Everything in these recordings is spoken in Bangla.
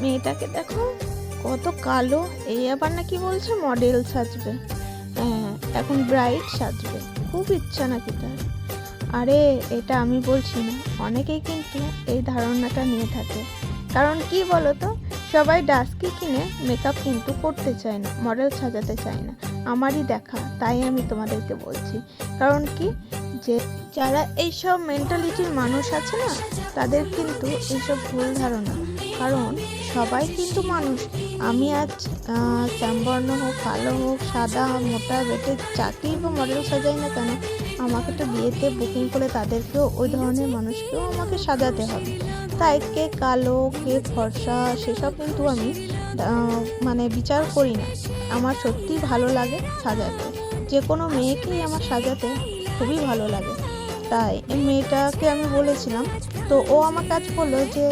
মেয়েটাকে দেখো, কত কালো। এই আবার নাকি বলছে মডেল সাজবে। হ্যাঁ এখন ব্রাইট সাজবে। খুব ইচ্ছা নাকি তার। আরে, এটা আমি বলছি না। অনেকেই কিন্তু এই ধারণাটা নিয়ে থাকে। কারণ কি বলো তো সবাই ডাস্কি কিনে মেকআপ কিন্তু করতে চায় না মডেল সাজাতে চায় না। আমারই দেখা, তাই আমি তোমাদেরকে বলছি। কারণ কি, যে যারা এইসব মেন্টালিটির মানুষ আছে না, তাদের কিন্তু এইসব ভুল ধারণা। কারণ সবাই কিন্তু মানুষ। আমি আজ আহ, শ্যামবর্ণ হোক কালো হোক সাদা মোটা বেটে যাকেই বা মডেল সাজাই না কেন আমাকে তো বিয়েতে বুকিং করে তাদেরকেও ওই ধরনের মানুষকেও আমাকে সাজাতে হবে। তাই কে কালো কে ফর্সা সেসব কিন্তু আমি মানে বিচার করি না। আমার সত্যিই ভালো লাগে সাজাতে। যে কোনো মেয়েকেই আমার সাজাতে খুবই ভালো লাগে। তাই এই মেয়েটাকে আমি বলেছিলাম তো ও আমার কাজ বলল যে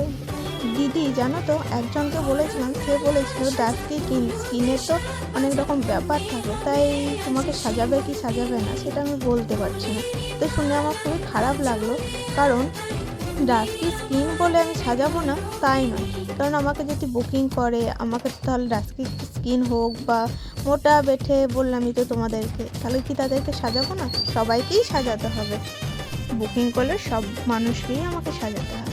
দিদি, জানো তো, একজনকে বলেছিলাম, সে বলেছিল ডাস্কি স্কিনের তো অনেক রকম ব্যাপার থাকে, তাই তোমাকে সাজাবে কি সাজাবে না, সেটা আমি বলতে পারছি না। তো শুনে আমার খুবই খারাপ লাগল, কারণ ডাস্কি স্কিন বলে আমি সাজাবো না, তাই নয়। কারণ আমাকে যদি বুকিং করে, আমাকে তো তাহলে ডাস্কি স্কিন হোক বা মোটা বেঠে বললামই তো তোমাদেরকে, তাহলে কি তাদেরকে সাজাবো না? সবাইকেই সাজাতে হবে। বুকিং করলে সব মানুষকেই আমাকে সাজাতে হবে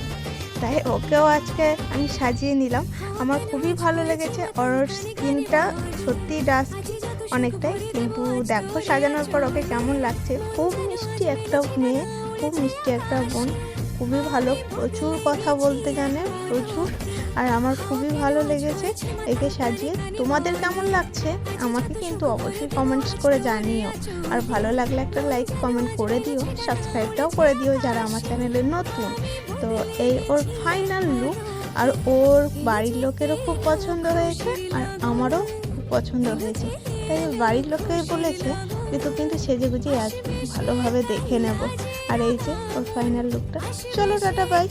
তাই ওকেও আজকে আমি সাজিয়ে নিলাম। আমার খুবই ভালো লেগেছে ওর স্কিনটা সত্যি ডাস্ক অনেকটাই। কিন্তু দেখো সাজানোর পর ওকে কেমন লাগছে। খুব মিষ্টি একটা মেয়ে, খুব মিষ্টি একটা বোন। খুবই ভালো, প্রচুর কথা বলতে জানে, প্রচুর। আর আমার খুবই ভালো লেগেছে একে সাজিয়ে। তোমাদের কেমন লাগছে? আমাকে কিন্তু অবশ্যই কমেন্টস করে জানিও। আর ভালো লাগলে একটা লাইক কমেন্ট করে দিও। সাবস্ক্রাইবটাও করে দিও যারা আমার চ্যানেলে নতুন। তো এই ওর ফাইনাল লুক আর ওর বাড়ির লোকেরও খুব পছন্দ হয়েছে, আর আমারও খুব পছন্দ হয়েছে। তাই বাড়ির লোককে বলেছে যে তুই কিন্তু সেজে গুজে আসবে। ভালোভাবে দেখে নেব। আর এই যে, ওর ফাইনাল লুকটা চলো, টাটা বাই